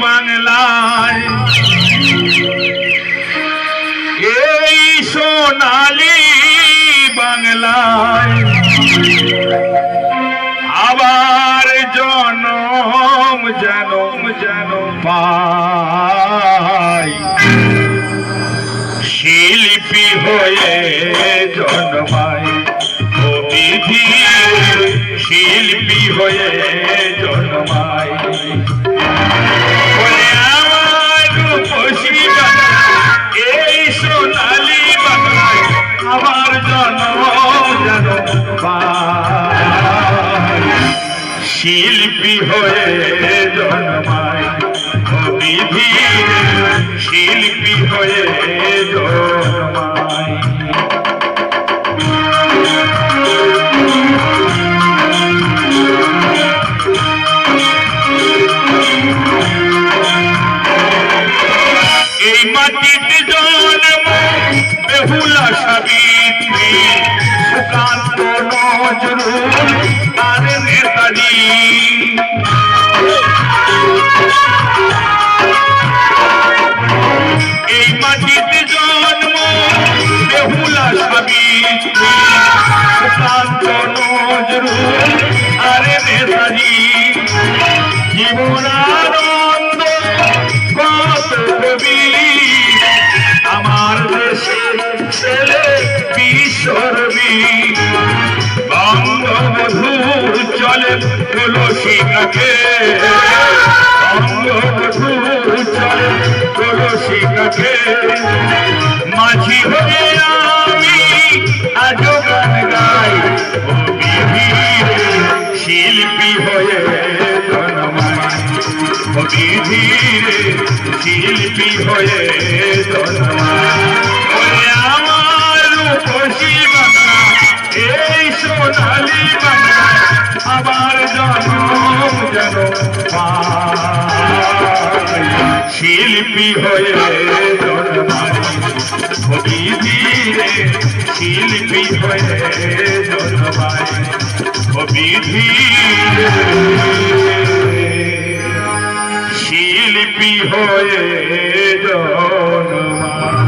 বাংলায়। এই সোনালি বাংলায়। আবার জনম জনম যেন পাই। শিল্পী হয়ে জন্মাই। ও বিধি শিল্পী হয়ে জন্মাই। শিল্পী হয়ে জন্মায়। শিল্পী হয়ে জন্মায়। এই মাটিতে জন্ম বেহুলা সাবিত্রী নজরুল আর নেতাজি এই মাটিতে জন্ম বেহুলা সুকান্ত নজরুল আর নেতাজি জীবনানন্দ কত কবি আমার দেশে ছেলে বিশ্বরবি। চলে তুলসী কাকে বঙ্গবধূ তুলসী কাকে মাঝি হয়ে আমি আজ গান গাই। শিল্পী হয়ে বিধির শিল্পী হয়ে আমার রূপসী বাংলা এই সোনালি বাংলা আবার জন্ম যেন। শিল্পী হয়ে জন্মাই ও বিধিরে শিল্পী হয়ে জন্মাই ও বিধিরে শিল্পী হয়ে জন্মায়